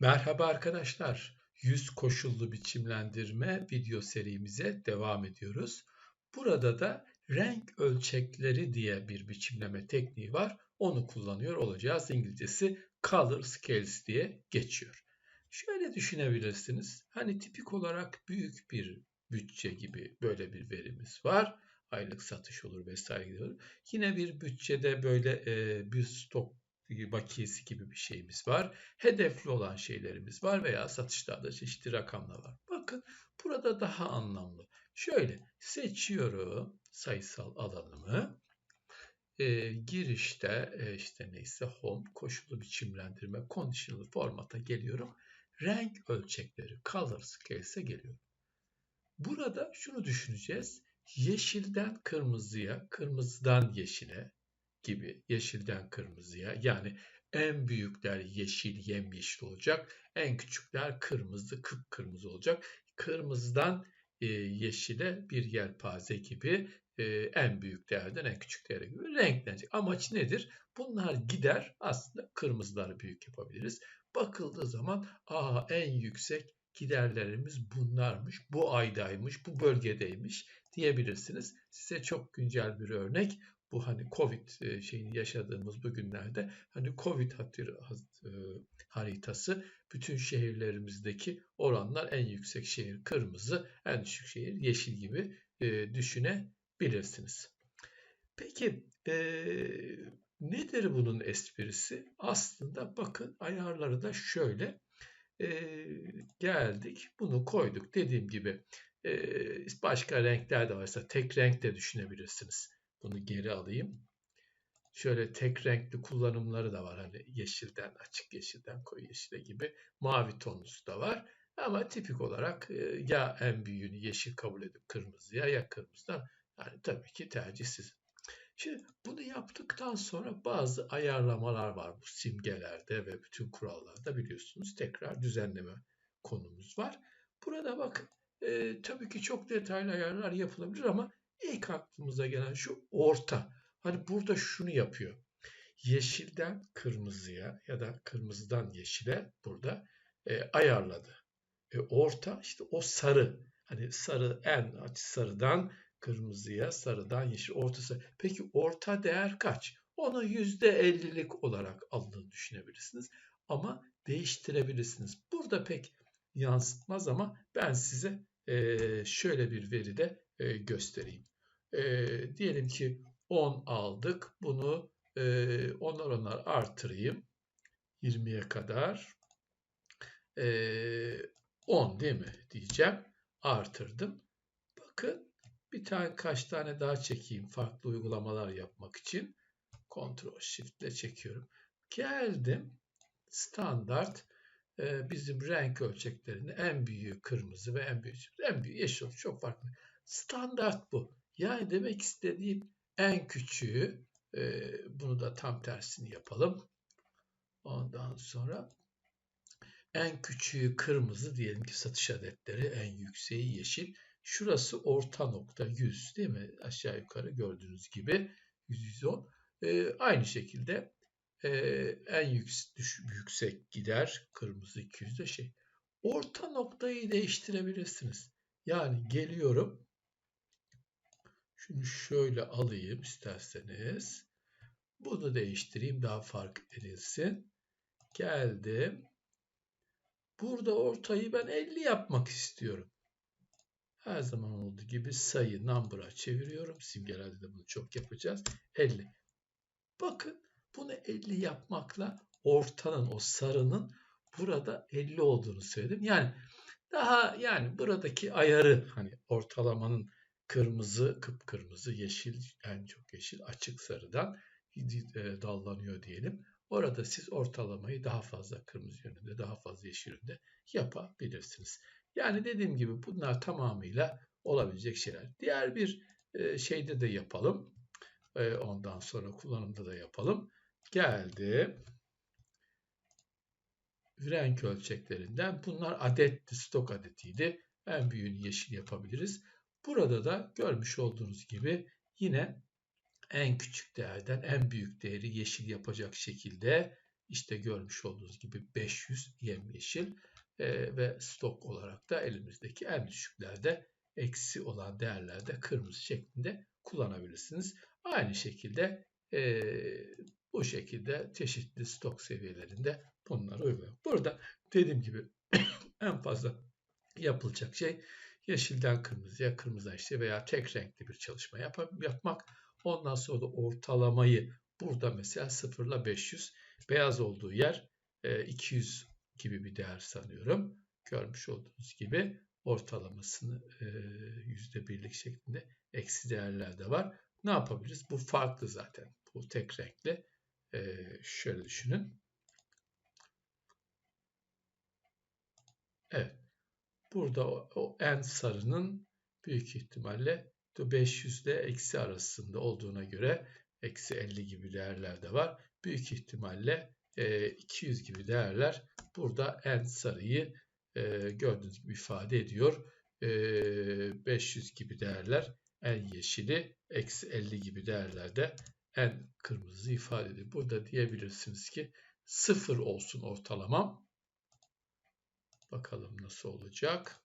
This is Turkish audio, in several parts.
Merhaba arkadaşlar. Yüz koşullu biçimlendirme video serimize devam ediyoruz. Burada da renk ölçekleri diye bir biçimleme tekniği var. Onu kullanıyor olacağız. İngilizcesi color scales diye geçiyor. Şöyle düşünebilirsiniz. Hani tipik olarak büyük bir bütçe gibi böyle bir verimiz var. Aylık satış olur vesaire gibi. Yine bir bütçede böyle e, bir stok bakiyesi gibi bir şeyimiz var. Hedefli olan şeylerimiz var veya satışlarda çeşitli rakamlar var. Bakın burada daha anlamlı. Şöyle seçiyorum sayısal alanımı. E, girişte e, işte neyse home koşullu biçimlendirme conditional formata geliyorum. Renk ölçekleri color scales'e geliyorum. Burada şunu düşüneceğiz. Yeşilden kırmızıya, kırmızıdan yeşile, gibi yeşilden kırmızıya yani en büyükler yeşil yemyeşil olacak. En küçükler kırmızı kıpkırmızı olacak. Kırmızıdan e, yeşile bir yelpaze gibi e, en büyük değerden en küçük değere gibi renklenecek. Amaç nedir? Bunlar gider aslında kırmızıları büyük yapabiliriz. Bakıldığı zaman aa en yüksek giderlerimiz bunlarmış, bu aydaymış, bu bölgedeymiş diyebilirsiniz. Size çok güncel bir örnek bu hani Covid e, şeyini yaşadığımız bu günlerde hani Covid hatır, e, haritası bütün şehirlerimizdeki oranlar en yüksek şehir kırmızı, en düşük şehir yeşil gibi e, düşünebilirsiniz. Peki nedir bunun esprisi? Aslında bakın ayarları da şöyle geldik bunu koyduk dediğim gibi başka renkler de varsa tek renk de düşünebilirsiniz. Bunu geri alayım. Şöyle tek renkli kullanımları da var. Hani yeşilden, açık yeşilden koyu yeşile gibi. Mavi tonlusu da var. Ama tipik olarak e, ya en büyüğünü yeşil kabul edip kırmızıya ya kırmızıdan. Yani tabii ki tercih sizin. Şimdi bunu yaptıktan sonra bazı ayarlamalar var bu simgelerde ve bütün kurallarda biliyorsunuz. Tekrar düzenleme konumuz var. Burada bakın e, tabii ki çok detaylı ayarlar yapılabilir ama İlk aklımıza gelen şu orta. Hani burada şunu yapıyor. Yeşilden kırmızıya ya da kırmızıdan yeşile burada e, ayarladı. E, orta işte o sarı. Hani sarı en açı sarıdan kırmızıya, sarıdan yeşil ortası. Peki orta değer kaç? Onu %50'lik olarak aldığını düşünebilirsiniz. Ama değiştirebilirsiniz. Burada pek yansıtmaz ama ben size e, şöyle bir veride e, göstereyim. E, diyelim ki 10 aldık. Bunu e, onar onar artırayım. 20'ye kadar. E, 10 değil mi diyeceğim. Artırdım. Bakın bir tane kaç tane daha çekeyim farklı uygulamalar yapmak için. Ctrl Shift ile çekiyorum. Geldim. Standart e, bizim renk ölçeklerini en büyüğü kırmızı ve en büyüğü en büyüğü yeşil çok farklı. Standart bu. Yani demek istediğim en küçüğü e, bunu da tam tersini yapalım. Ondan sonra en küçüğü kırmızı diyelim ki satış adetleri en yükseği yeşil. Şurası orta nokta 100 değil mi? Aşağı yukarı gördüğünüz gibi 110. E, aynı şekilde e, en yüksek, yüksek gider kırmızı 200 de şey. Orta noktayı değiştirebilirsiniz. Yani geliyorum şunu şöyle alayım isterseniz. Bunu değiştireyim daha fark edilsin. Geldim. Burada ortayı ben 50 yapmak istiyorum. Her zaman olduğu gibi sayı number'a çeviriyorum. Simgelerde de bunu çok yapacağız. 50. Bakın bunu 50 yapmakla ortanın o sarının burada 50 olduğunu söyledim. Yani daha yani buradaki ayarı hani ortalamanın kırmızı, kıpkırmızı, yeşil, en çok yeşil, açık sarıdan e, dallanıyor diyelim. Orada siz ortalamayı daha fazla kırmızı yönünde, daha fazla yeşil yönünde yapabilirsiniz. Yani dediğim gibi bunlar tamamıyla olabilecek şeyler. Diğer bir e, şeyde de yapalım. E, ondan sonra kullanımda da yapalım. Geldi. Renk ölçeklerinden bunlar adetti, stok adetiydi. En büyüğünü yeşil yapabiliriz. Burada da görmüş olduğunuz gibi yine en küçük değerden en büyük değeri yeşil yapacak şekilde işte görmüş olduğunuz gibi 500 yemyeşil e, ve stok olarak da elimizdeki en düşüklerde eksi olan değerlerde kırmızı şeklinde kullanabilirsiniz. Aynı şekilde e, bu şekilde çeşitli stok seviyelerinde bunları uyguluyor. Burada dediğim gibi en fazla yapılacak şey yeşilden kırmızıya, kırmızıdan işte veya tek renkli bir çalışma yap yapmak. Ondan sonra da ortalamayı burada mesela 0 ile 500 beyaz olduğu yer 200 gibi bir değer sanıyorum. Görmüş olduğunuz gibi ortalamasını yüzde birlik şeklinde eksi değerler de var. Ne yapabiliriz? Bu farklı zaten. Bu tek renkli. Şöyle düşünün. Evet. Burada o, o en sarının büyük ihtimalle 500 ile eksi arasında olduğuna göre eksi 50 gibi değerler de var. Büyük ihtimalle e, 200 gibi değerler burada en sarıyı e, gördüğünüz gibi ifade ediyor. E, 500 gibi değerler en yeşili, eksi 50 gibi değerlerde en kırmızı ifade ediyor. Burada diyebilirsiniz ki sıfır olsun ortalamam. Bakalım nasıl olacak.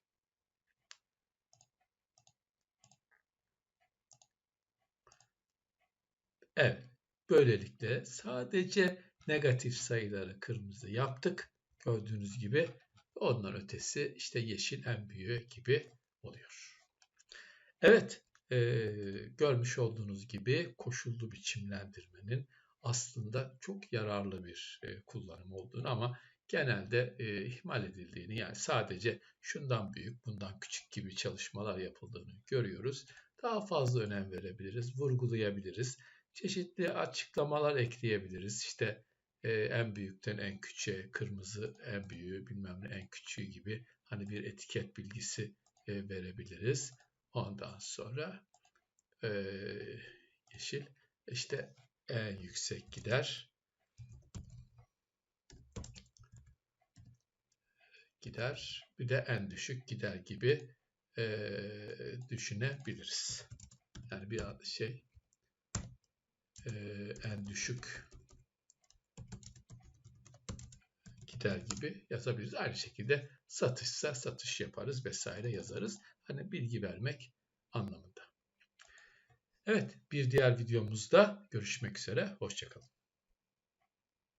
Evet. Böylelikle sadece negatif sayıları kırmızı yaptık. Gördüğünüz gibi ondan ötesi işte yeşil en büyüğü gibi oluyor. Evet, e, görmüş olduğunuz gibi koşullu biçimlendirmenin aslında çok yararlı bir e, kullanım olduğunu ama genelde e, ihmal edildiğini yani sadece şundan büyük bundan küçük gibi çalışmalar yapıldığını görüyoruz. Daha fazla önem verebiliriz, vurgulayabiliriz. Çeşitli açıklamalar ekleyebiliriz. İşte e, en büyükten en küçüğe kırmızı en büyüğü bilmem ne en küçüğü gibi hani bir etiket bilgisi e, verebiliriz. Ondan sonra e, yeşil işte en yüksek gider gider bir de en düşük gider gibi e, düşünebiliriz. Yani bir şey e, en düşük gider gibi yazabiliriz. Aynı şekilde satışsa satış yaparız vesaire yazarız. Hani bilgi vermek anlamında. Evet bir diğer videomuzda görüşmek üzere. Hoşçakalın.